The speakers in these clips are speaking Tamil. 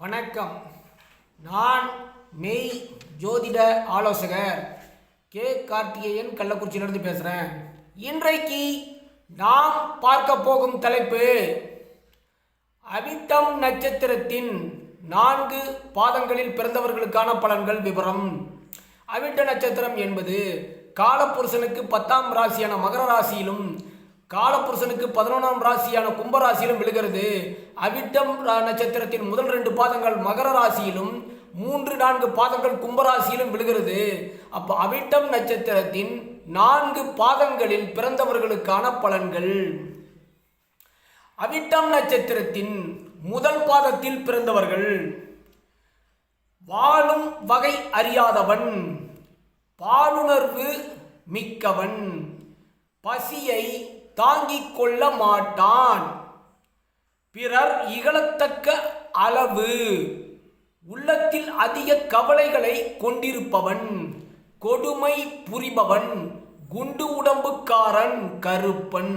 வணக்கம். நான் மெய் ஜோதிட ஆலோசகர் கே. கார்த்திகேயன் கள்ளக்குறிச்சியிலிருந்து பேசுகிறேன் இன்றைக்கு நாம் பார்க்க போகும் தலைப்பு அவிட்டம் நட்சத்திரத்தின் நான்கு பாதங்களில் பிறந்தவர்களுக்கான பலன்கள் விவரம் அவிட்ட நட்சத்திரம் என்பது காலப்புருஷனுக்கு பத்தாம் ராசியான மகர ராசியிலும் காலப்புருஷனுக்கு பதினொன்றாம் ராசியான கும்பராசியிலும் விழுகிறது. அவிட்டம் ரா- நட்சத்திரத்தின் முதல் ரெண்டு பாதங்கள் மகர ராசியிலும் மூன்று நான்கு பாதங்கள் கும்பராசியிலும் விழுகிறது. அப்போ அவிட்டம் நட்சத்திரத்தின் நான்கு பாதங்களில் பிறந்தவர்களுக்கான பலன்கள். அவிட்டம் நட்சத்திரத்தின் முதல் பாதத்தில் பிறந்தவர்கள் வாழும் வகை அறியாதவன் பாலுணர்வு மிக்கவன் பசியை தாங்கிக் கொள்ள மாட்டான். பிறர் இகழத்தக்க அளவு. உள்ளத்தில் அதிக கவலைகளை கொண்டிருப்பவன் கொடுமை புரிபவன் குண்டு உடம்புக்காரன் கருப்பன்.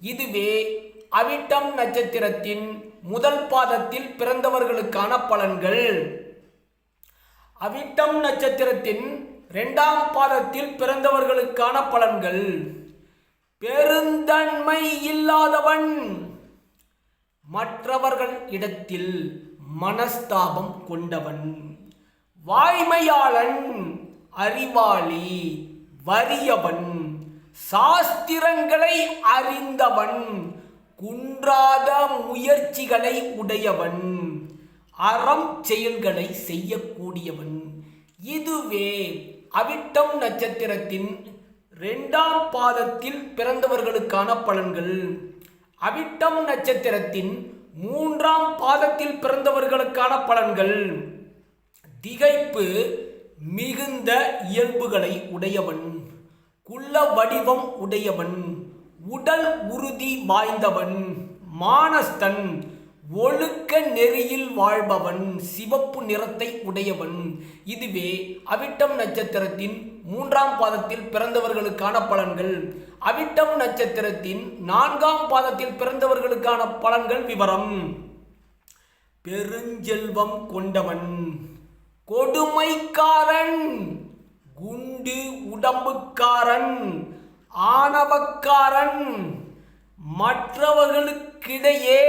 இதுவே அவிட்டம் நட்சத்திரத்தின் முதல் பாதத்தில் பிறந்தவர்களுக்கான பலன்கள். அவிட்டம் நட்சத்திரத்தின் இரண்டாம் பாதத்தில் பிறந்தவர்களுக்கான பலன்கள். பெருந்தன்மை இல்லாதவன். மற்றவர்கள் இடத்தில் மனஸ்தாபம் கொண்டவன். வாய்மையாளன் அறிவாளி வறியவன். சாஸ்திரங்களை அறிந்தவன் குன்றாத முயற்சிகளை உடையவன். அறம் செயல்களை செய்யக்கூடியவன். இதுவே அவிட்டம் நட்சத்திரத்தின் ரெண்டாம் பாதத்தில் பிறந்தவர்களுக்கான பலன்கள். அவிட்டம் நட்சத்திரத்தின் மூன்றாம் பாதத்தில் பிறந்தவர்களுக்கான பலன்கள். திகைப்பு மிகுந்த இயல்புகளை உடையவன். குள்ள வடிவம் உடையவன். உடல் உறுதி வாய்ந்தவன். மானஸ்தன். ஒழுக்க நெறியில் வாழ்பவன் சிவப்பு நிறத்தை உடையவன். இதுவே அவிட்டம் நட்சத்திரத்தின் மூன்றாம் பாதத்தில் பிறந்தவர்களுக்கான பலன்கள். அவிட்டம் நட்சத்திரத்தின் நான்காம் பாதத்தில் பிறந்தவர்களுக்கான பலன்கள் விவரம். பெருஞ்செல்வம் கொண்டவன் கொடுமைக்காரன் குண்டு உடம்புக்காரன் ஆணவக்காரன். மற்றவர்களுக்கிடையே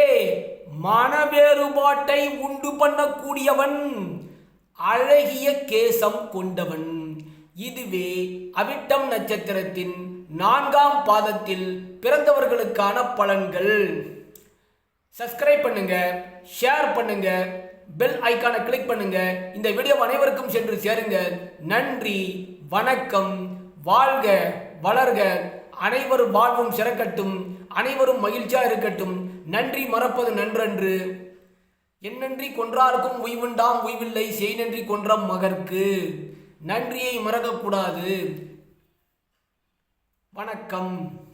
மனவேறுபாட்டை உண்டு பண்ணக்கூடியவன் அழகிய கேசம் கொண்டவன். இதுவே அவிட்டம் நட்சத்திரத்தின் நான்காம் பாதத்தில் பிறந்தவர்களுக்கான பலன்கள். சப்ஸ்கிரைப் பண்ணுங்க ஷேர் பண்ணுங்க பெல் ஐக்கானை கிளிக் பண்ணுங்க. இந்த வீடியோ அனைவருக்கும் சென்று சேருங்க. நன்றி வணக்கம் வாழ்க வளர்க. அனைவரும் வாழ்வும் சிறக்கட்டும் அனைவரும் மகிழ்ச்சியாக இருக்கட்டும். நன்றி மறப்பது நன்றன்று. என்னன்றி கொன்றார்க்கும் உய்வுண்டாம் உய்வில்லை செய் நன்றி கொன்ற மகர்க்கு நன்றியை மறக்கக்கூடாது. வணக்கம்.